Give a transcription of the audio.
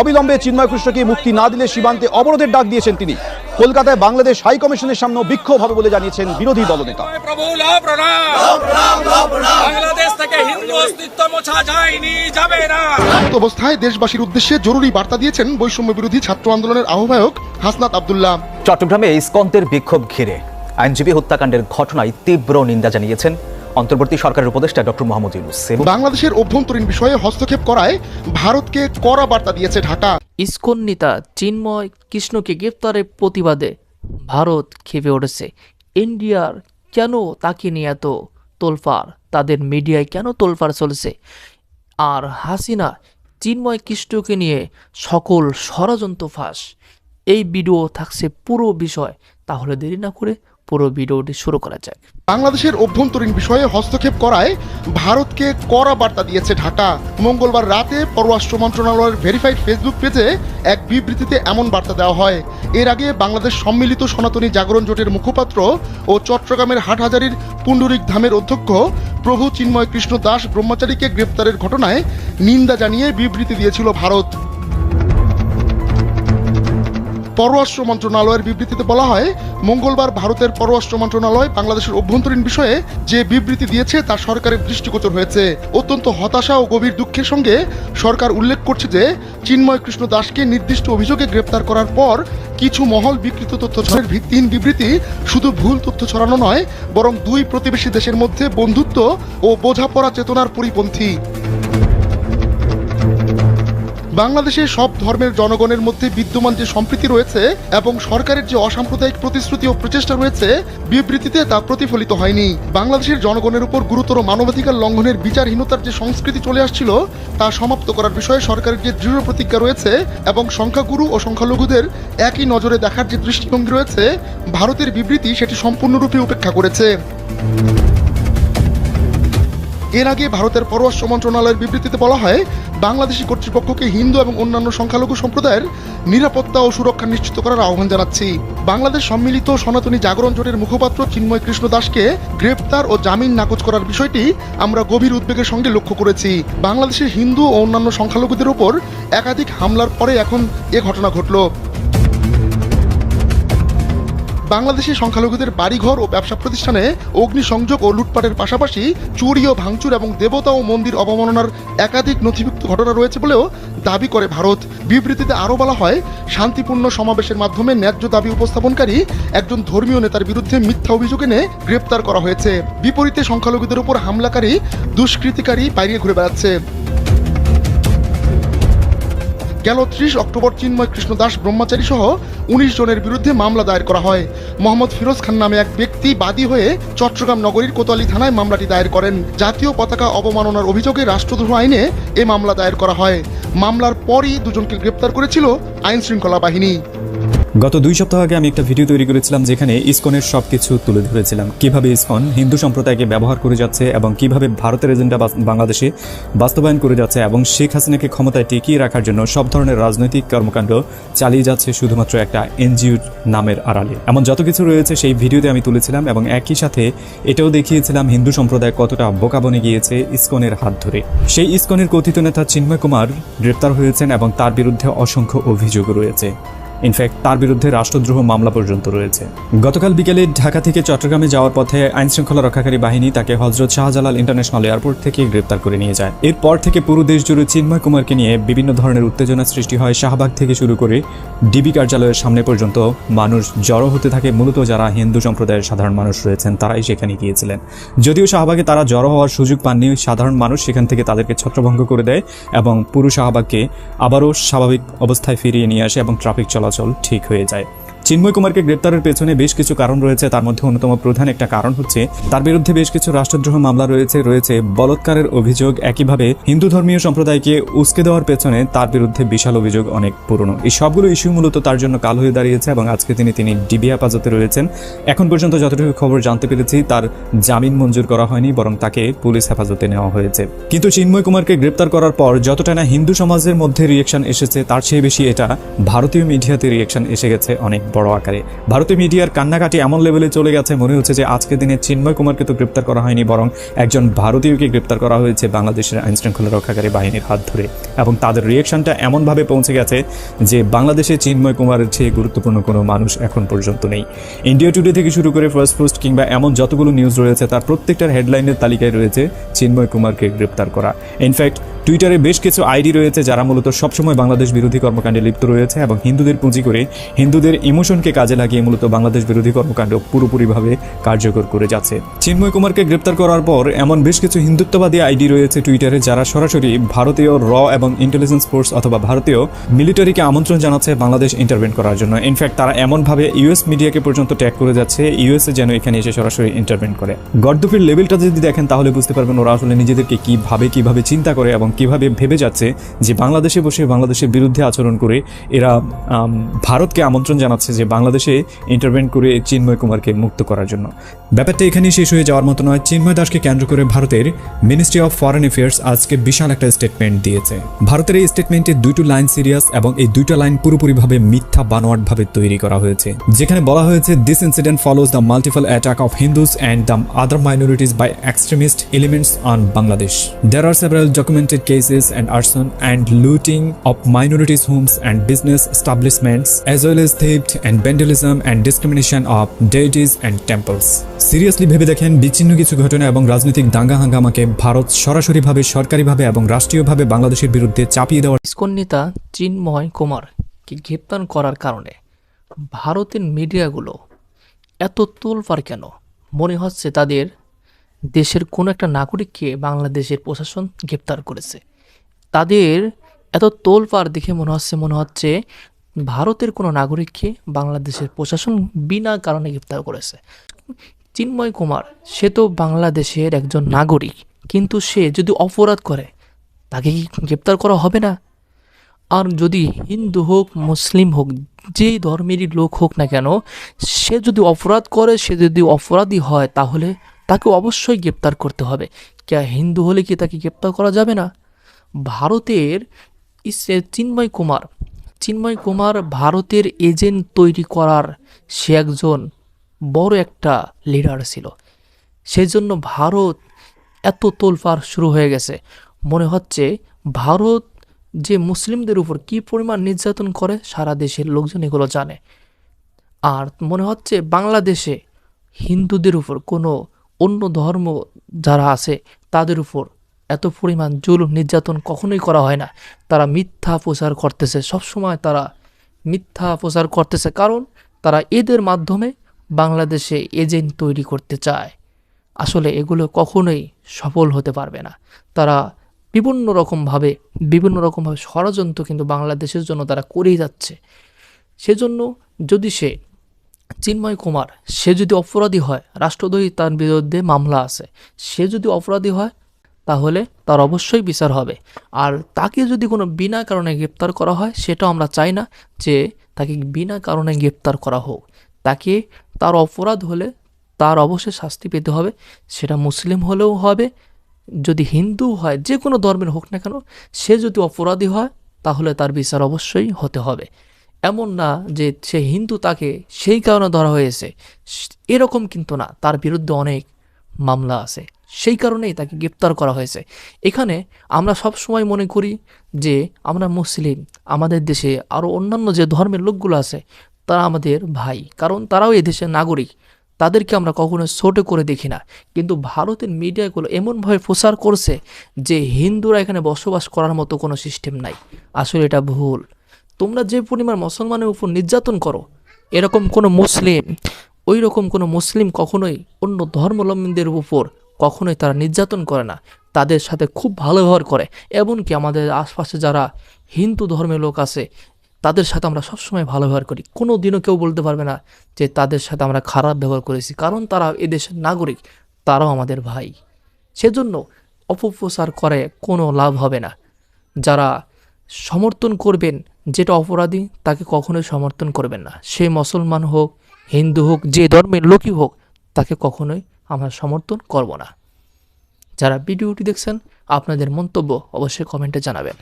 অবিলম্বে চিন্ময় কৃষ্ণকে মুক্তি না দিলে সীমান্তে অবরোধের ডাক দিয়েছেন তিনি। কলকাতায় বাংলাদেশ হাই কমিশনের সামনে বিক্ষোভ হবে বলে জানিয়েছেন বিরোধী দলনেতা। প্রভু লাভ প্রণাম বাংলাদেশ থেকে হিন্দু অস্তিত্ব মোছা যায়নি যাবে না। এমত অবস্থায় দেশবাসীর উদ্দেশ্যে জরুরি বার্তা দিয়েছেন বৈষম্য বিরোধী ছাত্র আন্দোলনের আহ্বায়ক হাসনাত আব্দুল্লাহ। চট্টগ্রামে ইসকন্তের বিক্ষোভ ঘিরে। আইনজীবী হত্যাকাণ্ডের ঘটনায় তীব্র নিন্দা জানিয়েছেন অন্তর্বর্তী সরকারের উপদেষ্টা ডক্টর মোহাম্মদ ইউনুস। বাংলাদেশের অভ্যন্তরীণ বিষয়ে হস্তক্ষেপ করায় ভারতকে কড়া বার্তা দিয়েছে ঢাকা। ইসকন নেতা চিন্ময় কৃষ্ণকে গ্রেপ্তারের প্রতিবাদে ভারত খেপে উঠেছে। ইন্ডিয়ার কেন তাকে নিয়ে এত তোলফার তাদের মিডিয়ায় কেন তোলফার চলেছে? আর হাসিনা চিন্ময় কৃষ্ণকে নিয়ে সকল ষড়যন্ত্র ফাঁস। এই ভিডিও থাকছে পুরো বিষয়। তাহলে দেরি না করে পুরো ভিডিওটি শুরু করা যাক। বাংলাদেশের অভ্যন্তরীণ বিষয়ে হস্তক্ষেপ করায় ভারতকে কড়া বার্তা দিয়েছে ঢাকা। মঙ্গলবার রাতে পররাষ্ট্র মন্ত্রণালয়ের ভেরিফাইড ফেসবুক পেজে এক বিবৃতিতে এমন বার্তা দেওয়া হয়। এর আগে বাংলাদেশ সম্মিলিত সনাতনী জাগরণ জোটের মুখপাত্র ও চট্টগ্রামের হাটহাজারির পুণ্ডরিক ধামের অধ্যক্ষ প্রভু চিন্ময় কৃষ্ণ দাস ব্রহ্মচারীকে গ্রেপ্তারের ঘটনায় নিন্দা জানিয়ে বিবৃতি দিয়েছিল ভারত। পররাষ্ট্র মন্ত্রণালয়ের বিবৃতিতে বলা হয়, মঙ্গলবার ভারতের পররাষ্ট্র মন্ত্রণালয় বাংলাদেশের অভ্যন্তরীণ বিষয়ে যে বিবৃতি দিয়েছে তা সরকারের দৃষ্টিগোচর হয়েছে। অত্যন্ত হতাশা ও গভীর দুঃখের সঙ্গে সরকার উল্লেখ করছে যে, চিন্ময় কৃষ্ণ দাসকে নির্দিষ্ট অভিযোগে গ্রেপ্তার করার পর কিছু মহল বিকৃত তথ্য ছড়ানোর ভিত্তিহীন বিবৃতি শুধু ভুল তথ্য ছড়ানো নয়, বরং দুই প্রতিবেশী দেশের মধ্যে বন্ধুত্ব ও বোঝাপড়া চেতনার পরিপন্থী। বাংলাদেশের সব ধর্মের জনগণের মধ্যে বিদ্যমান যে সম্প্রীতি রয়েছে এবং সরকারের যে অসাম্প্রদায়িক প্রতিশ্রুতি ও প্রচেষ্টা রয়েছে, বিবৃতিতে তা প্রতিফলিত হয়নি। বাংলাদেশের জনগণের উপর গুরুতর মানবাধিকার লঙ্ঘনের বিচারহীনতার যে সংস্কৃতি চলে আসছিল, তা সমাপ্ত করার বিষয়ে সরকারের যে দৃঢ় প্রতিজ্ঞা রয়েছে এবং সংখ্যাগুরু ও সংখ্যালঘুদের একই নজরে দেখার যে দৃষ্টিভঙ্গি রয়েছে, ভারতের বিবৃতি সেটি সম্পূর্ণরূপে উপেক্ষা করেছে। এর আগে ভারতের পররাষ্ট্র মন্ত্রণালয়ের বিবৃতিতে বলা হয়, বাংলাদেশি কর্তৃপক্ষকে হিন্দু এবং অন্যান্য সংখ্যালঘু সম্প্রদায়ের নিরাপত্তা ও সুরক্ষা নিশ্চিত করার আহ্বান জানাচ্ছি। বাংলাদেশ সম্মিলিত সনাতনী জাগরণ জোটের মুখপাত্র চিন্ময় কৃষ্ণ দাসকে গ্রেপ্তার ও জামিন নাকচ করার বিষয়টি আমরা গভীর উদ্বেগের সঙ্গে লক্ষ্য করেছি। বাংলাদেশের হিন্দু ও অন্যান্য সংখ্যালঘুদের উপর একাধিক হামলার পরে এখন এ ঘটনা ঘটল। বাংলাদেশের সংখ্যালঘুদের বাড়িঘর ও ব্যবসা প্রতিষ্ঠানে অগ্নিসংযোগ ও লুটপাটের পাশাপাশি চুরি ও ভাঙচুর এবং দেবতা ও মন্দির অবমাননার একাধিক নথিভুক্ত ঘটনা রয়েছে বলেও দাবি করে ভারত। বিবৃতিতে আরও বলা হয়, শান্তিপূর্ণ সমাবেশের মাধ্যমে ন্যায্য দাবি উপস্থাপনকারী একজন ধর্মীয় নেতার বিরুদ্ধে মিথ্যা অভিযোগ এনে গ্রেপ্তার করা হয়েছে। বিপরীতে সংখ্যালঘুদের উপর হামলাকারী দুষ্কৃতিকারী বাইরে ঘুরে বেড়াচ্ছে। গেল ত্রিশ অক্টোবর চিন্ময় কৃষ্ণ দাস ব্রহ্মচারী সহ উনিশ জনের বিরুদ্ধে মামলা দায়ের করা হয়। মোহাম্মদ ফিরোজ খান নামে এক ব্যক্তি বাদী হয়ে চট্টগ্রাম নগরীর কোতোয়ালি থানায় মামলাটি দায়ের করেন। জাতীয় পতাকা অবমাননার অভিযোগে রাষ্ট্রদ্রোহ আইনে এ মামলা দায়ের করা হয়। মামলার পরই দুজনকে গ্রেপ্তার করেছিল আইন শৃঙ্খলা বাহিনী। গত দুই সপ্তাহ আগে আমি একটা ভিডিও তৈরি করেছিলাম যেখানে ইসকনের সবকিছু তুলে ধরেছিলাম। কীভাবে ইসকন হিন্দু সম্প্রদায়কে ব্যবহার করে যাচ্ছে এবং কীভাবে ভারতের এজেন্ডা বাংলাদেশে বাস্তবায়ন করে যাচ্ছে এবং শেখ হাসিনাকে ক্ষমতায় টিকিয়ে রাখার জন্য সব ধরনের রাজনৈতিক কর্মকাণ্ড চালিয়ে যাচ্ছে শুধুমাত্র একটা এনজিও নামের আড়ালে। এমন যত কিছু রয়েছে সেই ভিডিওতে আমি তুলেছিলাম এবং একই সাথে এটাও দেখিয়েছিলাম হিন্দু সম্প্রদায় কতটা বোকা বনে গিয়েছে ইসকনের হাত ধরে। সেই ইসকনের কথিত নেতা চিন্ময় কুমার গ্রেপ্তার হয়েছেন এবং তার বিরুদ্ধে অসংখ্য অভিযোগ রয়েছে। ইনফ্যাক্ট তার বিরুদ্ধে রাষ্ট্রদ্রোহ মামলা পর্যন্ত রয়েছে। গতকাল বিকেলে ঢাকা থেকে চট্টগ্রামে যাওয়ার পথে আইন শৃঙ্খলা রক্ষাকারী বাহিনী তাকে হজরত শাহজালাল ইন্টারন্যাশনাল এয়ারপোর্ট থেকে গ্রেপ্তার করে নিয়ে যায়। এরপর থেকে পুরো দেশ জুড়ে চিন্ময় কুমারকে নিয়ে বিভিন্ন ধরনের উত্তেজনা সৃষ্টি হয় শাহবাগ থেকে শুরু করে ডিবি কার্যালয়ের সামনে পর্যন্ত। মানুষ জড়ো হতে থাকে মূলত যারা হিন্দু সম্প্রদায়ের সাধারণ মানুষ রয়েছেন, তারাই সেখানে গিয়েছিলেন। যদিও শাহবাগে তারা জড়ো হওয়ার সুযোগ পাননি, সাধারণ মানুষ সেখান থেকে তাদেরকে ছত্রভঙ্গ করে দেয় এবং পুরো শাহবাগকে আবারও স্বাভাবিক অবস্থায় ফিরিয়ে নিয়ে আসে এবং ট্রাফিক চলাচল ঠিক হয়ে যায়। চিন্ময় কুমারকে গ্রেপ্তারের পেছনে বেশ কিছু কারণ রয়েছে। তার মধ্যে অন্যতম প্রধান একটা কারণ হচ্ছে, তার বিরুদ্ধে বেশ কিছু রাষ্ট্রদ্রোহ মামলা রয়েছে রয়েছে বলৎকারের অভিযোগ। একইভাবে হিন্দু ধর্মীয় সম্প্রদায়কে উস্কে দেওয়ার পেছনে তার বিরুদ্ধে বিশাল অভিযোগ অনেক পুরনো। এই সবগুলো ইস্যু মূলত তার জন্য কাল হয়ে দাঁড়িয়েছে এবং আজকে তিনি তিনি ডিবি হেফাজতে রয়েছেন। এখন পর্যন্ত যতটুকু খবর জানতে পেরেছি, তার জামিন মঞ্জুর করা হয়নি, বরং তাকে পুলিশ হেফাজতে নেওয়া হয়েছে। কিন্তু চিন্ময় কুমারকে গ্রেপ্তার করার পর যতটা না হিন্দু সমাজের মধ্যে রিয়েকশন এসেছে, তার চেয়ে বেশি এটা ভারতীয় মিডিয়াতে রিয়েকশন এসে গেছে অনেক বড় আকারে। ভারতীয় মিডিয়ার কান্নাকাটি এমন লেভেলে চলে গেছে, মনে হচ্ছে যে আজকের দিনে চিন্ময় কুমারকে তো গ্রেপ্তার করা হয়নি, বরং একজন ভারতীয়কে গ্রেপ্তার করা হয়েছে বাংলাদেশের আইন শৃঙ্খলা রক্ষাকারী বাহিনীর হাত ধরে। এবং তাদের রিয়েকশনটা এমনভাবে পৌঁছে গেছে যে বাংলাদেশে চিন্ময় কুমারের চেয়ে গুরুত্বপূর্ণ কোনো মানুষ এখন পর্যন্ত নেই। ইন্ডিয়া টুডে থেকে শুরু করে ফার্স্ট পোস্ট কিংবা এমন যতগুলো নিউজ রয়েছে, তার প্রত্যেকটার হেডলাইনের তালিকায় রয়েছে চিন্ময় কুমারকে গ্রেপ্তার করা। ইনফ্যাক্ট টুইটারে বেশ কিছু আইডি রয়েছে যারা মূলত সবসময় বাংলাদেশ বিরোধী কর্মকাণ্ডে লিপ্ত রয়েছে এবং হিন্দুদের পুঁজি করে হিন্দুদের ইমোশনকে কাজে লাগিয়ে মূলত বাংলাদেশ বিরোধী কর্মকাণ্ড পুরোপুরিভাবে কার্যকর করে যাচ্ছে। চিন্ময় কুমারকে গ্রেপ্তার করার পর এমন বেশ কিছু হিন্দুত্ববাদী আইডি রয়েছে টুইটারে যারা সরাসরি ভারতীয় র এবং ইন্টেলিজেন্স ফোর্স অথবা ভারতীয় মিলিটারিকে আমন্ত্রণ জানাচ্ছে বাংলাদেশ ইন্টারভেন করার জন্য। ইনফ্যাক্ট তারা এমনভাবে ইউএস মিডিয়াকে পর্যন্ত ট্যাগ করে যাচ্ছে ইউএসএ যেন এখানে এসে সরাসরি ইন্টারভেন করে। গর্দফির লেভেলটা যদি দেখেন, তাহলে বুঝতে পারবেন ওরা আসলে নিজেদেরকে কীভাবে কীভাবে চিন্তা করে এবং কীভাবে ভেবে যাচ্ছে যে বাংলাদেশে বসে বাংলাদেশের বিরুদ্ধে আচরণ করে এরা ভারতকে আমন্ত্রণ জানাচ্ছে যে বাংলাদেশে ইন্টারভেন করে চিন্ময় কুমারকে মুক্ত করার জন্য। ব্যাপারটা এখানেই শেষ হয়ে যাওয়ার মতো নয়। চিন্ময় দাসকে কেন্দ্র করে ভারতের মিনিস্ট্রি অফ ফরেন অ্যাফেয়ার্স আজকে বিশাল একটা স্টেটমেন্ট দিয়েছে। ভারতের এই স্টেটমেন্টে দুটো লাইন সিরিয়াস এবং এই দুটো লাইন পুরোপুরিভাবে মিথ্যা বানোয়াটভাবে তৈরি করা হয়েছে। যেখানে বলা হয়েছে this incident follows the multiple attack of Hindus and the other minorities by extremist elements on Bangladesh There are several documented cases and arson and looting of minorities' homes and business establishments, as well as theft and vandalism and discrimination of deities and temples. Seriously ভেবে দেখেন বিচ্ছিন্ন কিছু ঘটনা এবং রাজনৈতিক দাঙ্গা হাঙ্গামাকে ভারত সরাসরিভাবে, সরকারিভাবে এবং রাষ্ট্রীয়ভাবে বাংলাদেশের বিরুদ্ধে চাপিয়ে দেওয়ার ইসকন নেতা চিন্ময় কুমারকে গ্রেপ্তার করার কারণে ভারতের মিডিয়াগুলো এত তোলপাড় কেন মনে হচ্ছে তাদের দেশের কোনো একটা নাগরিককে বাংলাদেশের প্রশাসন গ্রেপ্তার করেছে তাদের এত তোলপাড় দেখে মনে হচ্ছে মনে হচ্ছে ভারতের কোনো নাগরিককে বাংলাদেশের প্রশাসন বিনা কারণে গ্রেপ্তার করেছে। চিন্ময় কুমার, সে তো বাংলাদেশের একজন নাগরিক, কিন্তু সে যদি অপরাধ করে, তাকে কি গ্রেপ্তার করা হবে না? আর যদি হিন্দু হোক, মুসলিম হোক, যেই ধর্মেরই লোক হোক না কেন, সে যদি অপরাধ করে, সে যদি অপরাধী হয়, তাহলে তাকে অবশ্যই গ্রেপ্তার করতে হবে। কে হিন্দু হলে কি তাকে গ্রেপ্তার করা যাবে না? ভারতের চিন্ময় কুমার চিন্ময় কুমার ভারতের এজেন্ট তৈরি করার সে একজন বড় একটা লিডার ছিল। সেজন্য ভারত এত তোলপাড় শুরু হয়ে গেছে। মনে হচ্ছে ভারত যে মুসলিমদের উপর কি পরিমাণ নির্যাতন করে সারা দেশের লোকজন এগুলো জানে। আর মনে হচ্ছে বাংলাদেশে হিন্দুদের উপর কোনো অন্য ধর্ম যারা আছে তাদের উপর এত পরিমাণ জুলুম নির্যাতন কখনোই করা হয় না। তারা মিথ্যা প্রচার করতেছে। সবসময় তারা মিথ্যা প্রচার করতেছে কারণ তারা এদের মাধ্যমে বাংলাদেশে এজেন্ট তৈরি করতে চায়। আসলে এগুলো কখনোই সফল হতে পারবে না। তারা বিভিন্ন রকমভাবে বিভিন্ন রকমভাবে ষড়যন্ত্র কিন্তু বাংলাদেশের জন্য তারা করেই যাচ্ছে। সেজন্য যদি সে চিন্ময় কুমার, সে যদি অপরাধী হয়, রাষ্ট্রদ্রোহী তার বিরুদ্ধে মামলা আছে। সে যদি অপরাধী হয় তাহলে তার অবশ্যই বিচার হবে। আর তাকে যদি কোনো বিনা কারণে গ্রেপ্তার করা হয়, সেটাও আমরা চাই না যে তাকে বিনা কারণে গ্রেপ্তার করা হোক। তাকে তার অপরাধ হলে তার অবশ্যই শাস্তি পেতে হবে, সেটা মুসলিম হলেও হবে। যদি হিন্দু হয়, যে কোনো ধর্মের হোক না কেন, সে যদি অপরাধী হয়, তাহলে তার বিচার অবশ্যই হতে হবে। এমন না যে সে হিন্দু তাকে সেই কারণে ধরা হয়েছে, এরকম কিন্তু না। তার বিরুদ্ধে অনেক মামলা আছে। সেই কারণেই তাকে গ্রেপ্তার করা হয়েছে। এখানে আমরা সব সময় মনে করি যে আমরা মুসলিম, আমাদের দেশে আরও অন্যান্য যে ধর্মের লোকগুলো আছে, তারা আমাদের ভাই। কারণ তারাও এই দেশের নাগরিক। তাদেরকে আমরা কখনো ছোট করে দেখি না। কিন্তু ভারতের মিডিয়াগুলো এমনভাবে প্রচার করছে যে হিন্দুরা এখানে বসবাস করার মতো কোনো সিস্টেম নাই। আসলে এটা ভুল। তোমরা যে পরিমাণ মুসলমানের উপর নির্যাতন করো, এরকম কোনো মুসলিম ওই রকম কোনো মুসলিম কখনোই অন্য ধর্মাবলম্বীদের উপর কখনোই তারা নির্যাতন করে না, তাদের সাথে খুব ভালো ব্যবহার করে। এমনকি আমাদের আশপাশে যারা হিন্দু ধর্মের লোক আছে, তাদের সাথে আমরা সবসময় ভালো ব্যবহার করি। কোনো দিনও কেউ বলতে পারবে না যে তাদের সাথে আমরা খারাপ ব্যবহার করেছি, কারণ তারা এদেশের নাগরিক, তারাও আমাদের ভাই। সেজন্য অপপ্রচার করে কোনো লাভ হবে না। যারা সমর্থন করবেন, যেটা অপরাধী, তাকে কখনোই সমর্থন করবেন না। সে মুসলমান হোক, হিন্দু হোক, যে ধর্মের লোকই হোক, তাকে কখনোই আমরা সমর্থন করব না। যারা ভিডিওটি দেখছেন আপনাদের মন্তব্য অবশ্যই কমেন্টে জানাবেন।